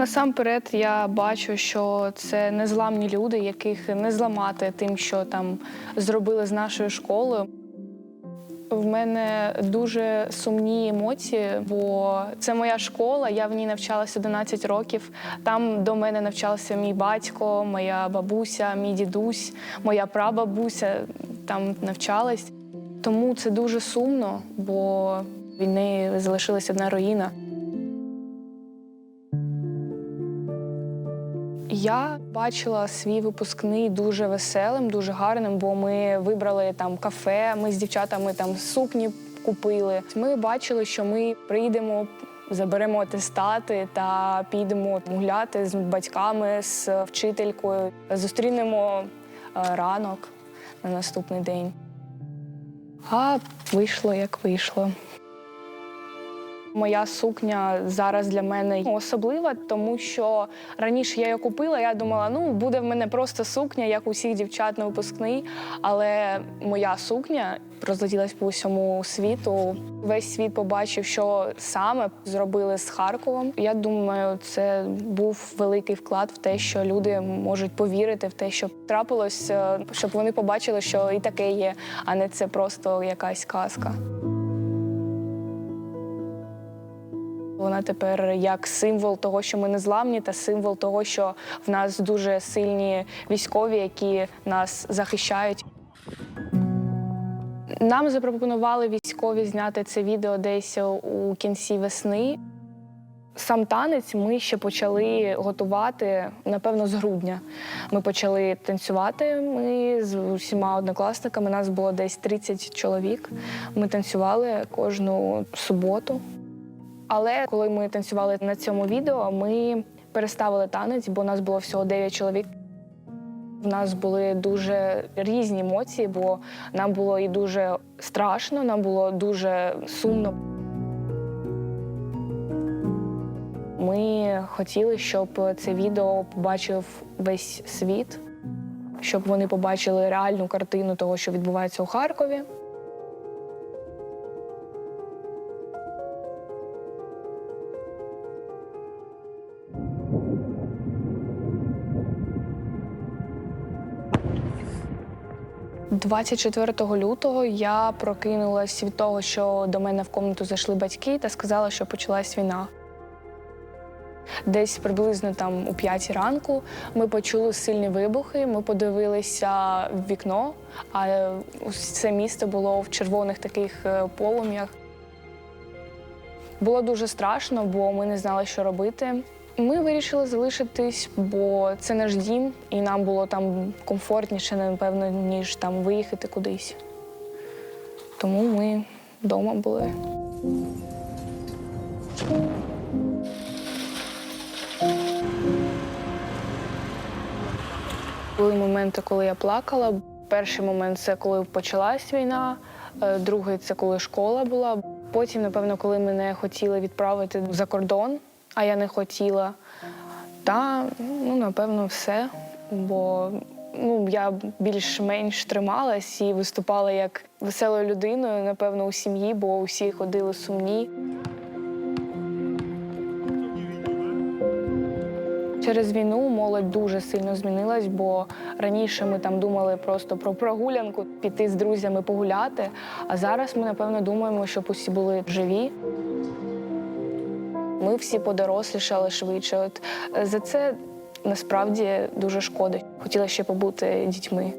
Насамперед, я бачу, що це незламні люди, яких не зламати тим, що там зробили з нашою школою. В мене дуже сумні емоції, бо це моя школа. Я в ній навчалася 11 років. Там до мене навчався мій батько, моя бабуся, мій дідусь, моя прабабуся там навчались. Тому це дуже сумно, бо від неї залишилася одна руїна. Я бачила свій випускний дуже веселим, дуже гарним, бо ми вибрали там кафе, ми з дівчатами там сукні купили. Ми бачили, що ми прийдемо, заберемо атестати та підемо гуляти з батьками, з вчителькою, зустрінемо е, ранок на наступний день. А вийшло як вийшло. Моя сукня зараз для мене особлива, тому що раніше я її купила. Я думала, ну буде в мене просто сукня, як у всіх дівчат на випускний. Але моя сукня розлетілась по всьому світу. Весь світ побачив, що саме зробили з Харковом. Я думаю, це був великий вклад в те, що люди можуть повірити в те, що трапилось, е, щоб вони побачили, що і таке є, а не це просто якась казка. Вона тепер як символ того, що ми не зламні, та символ того, що в нас дуже сильні військові, які нас захищають. Нам запропонували військові зняти це відео десь у кінці весни. Сам танець ми ще почали готувати, напевно, з грудня. Ми почали танцювати. Ми з усіма однокласниками. Нас було десь 30 чоловік. Ми танцювали кожну суботу. Але коли ми танцювали на цьому відео, ми переставили танець, бо у нас було всього 9 чоловік. В нас були дуже різні емоції, бо нам було і дуже страшно, нам було дуже сумно. Ми хотіли, щоб це відео побачив весь світ, щоб вони побачили реальну картину того, що відбувається у Харкові. – 24 лютого я прокинулась від того, що до мене в комнату зайшли батьки та сказали, що почалась війна. Десь приблизно там у 5 ранку ми почули сильні вибухи. Ми подивилися в вікно, а все місто було в червоних таких е, полум'ях. Було дуже страшно, бо ми не знали, що робити. Ми вирішили залишитись, бо це наш дім, і нам було там комфортніше, напевно, ніж там виїхати кудись. Тому ми вдома були. Були моменти, коли я плакала. Перший момент це коли почалась війна, е, другий це коли школа була. Потім, напевно, коли мене хотіли відправити за кордон, а я не хотіла. Та ну, напевно, все. Бо ну, я більш-менш трималась і виступала як веселою людиною, напевно, у сім'ї, бо усі ходили сумні. Через війну молодь дуже сильно змінилась, бо раніше ми там думали просто про прогулянку, піти з друзями погуляти. А зараз ми, напевно, думаємо, щоб усі були живі. Ми всі подорослішали швидше. От е, за це насправді дуже шкода. Хотіла ще побути дітьми.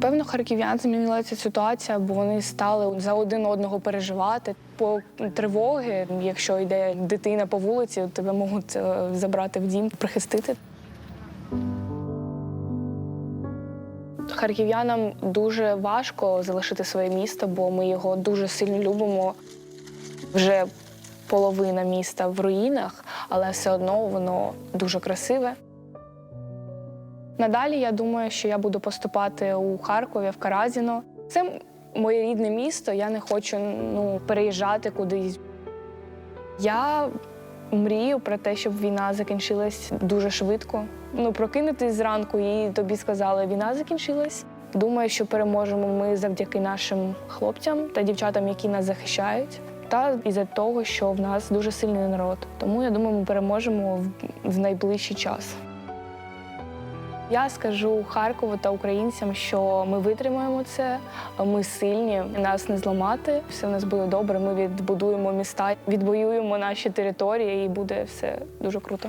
Певно, харків'ян змінилася ситуація, бо вони стали за один одного переживати. По тривоги, якщо йде дитина по вулиці, тебе можуть е, забрати в дім, прихистити. Харків'янам дуже важко залишити своє місто, бо ми його дуже сильно любимо. Вже половина міста в руїнах, але все одно воно дуже красиве. Надалі я думаю, що я буду поступати у Харкові, в Каразіно. Це моє рідне місто, я не хочу ну, переїжджати кудись. Я мрію про те, щоб війна закінчилась дуже швидко. Ну, прокинутись зранку і тобі сказали, війна закінчилась. Думаю, що переможемо ми завдяки нашим хлопцям та дівчатам, які нас захищають. Та із-за того, що в нас дуже сильний народ. Тому я думаю, ми переможемо в, в найближчий час. Я скажу Харкову та українцям, що ми витримаємо це, ми сильні, нас не зламати, все в нас буде добре. Ми відбудуємо міста, відбоюємо наші території, і буде все дуже круто.